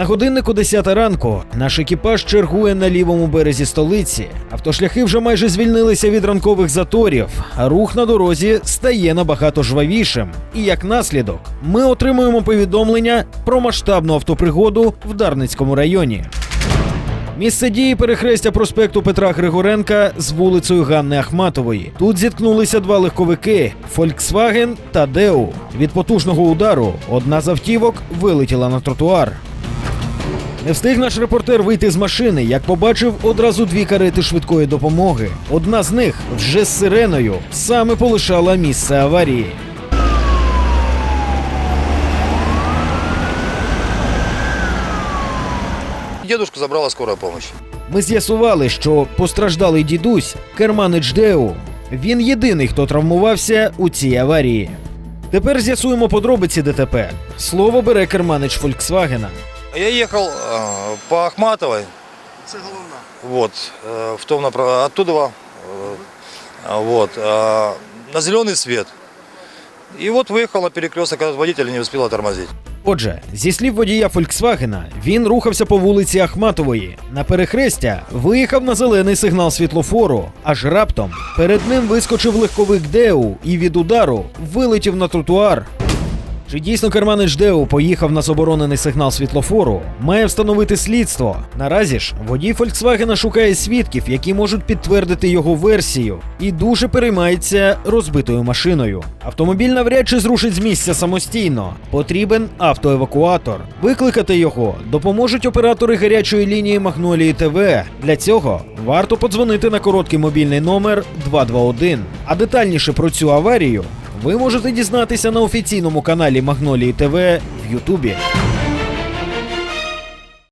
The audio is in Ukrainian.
На годиннику 10 ранку наш екіпаж чергує на лівому березі столиці. Автошляхи вже майже звільнилися від ранкових заторів, а рух на дорозі стає набагато жвавішим. І як наслідок, ми отримуємо повідомлення про масштабну автопригоду в Дарницькому районі. Місце дії перехрестя проспекту Петра Григоренка з вулицею Ганни Ахматової. Тут зіткнулися два легковики Volkswagen та Deu. Від потужного удару одна з автівок вилетіла на тротуар. Не встиг наш репортер вийти з машини, як побачив одразу дві карети швидкої допомоги. Одна з них вже з сиреною саме полишала місце аварії. Дедушку забрала скорая помощь. Ми з'ясували, що постраждалий дідусь керманич Деу. Він єдиний, хто травмувався у цій аварії. Тепер з'ясуємо подробиці ДТП. Слово бере керманич Фольксвагена. Я ехал э, по Ахматовой. Вот, э, в том направлении. Оттуда э, вот, э, на зеленый свет. И вот выехал на перекресток, а водитель не успел тормозить. Отже, зі слів водія Фольксвагена, він рухався по вулиці Ахматової. На перехрестя виїхав на зелений сигнал світлофору, аж раптом перед ним вискочив легковик Деу і від удару вилетів на тротуар. Чи дійсно керманич Деу поїхав на заборонений сигнал світлофору, має встановити слідство. Наразі ж водій Фольксвагена шукає свідків, які можуть підтвердити його версію, і дуже переймається розбитою машиною. Автомобіль навряд чи зрушить з місця самостійно. Потрібен автоевакуатор. Викликати його допоможуть оператори гарячої лінії Магнолії ТВ. Для цього варто подзвонити на короткий мобільний номер 221. А детальніше про цю аварію ви можете дізнатися на офіційному каналі Магнолії ТВ в Ютубі.